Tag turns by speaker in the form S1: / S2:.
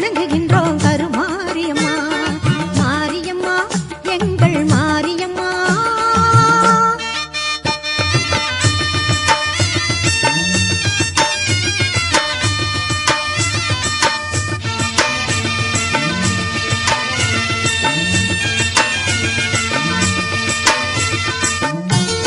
S1: வணங்குகின்றோம்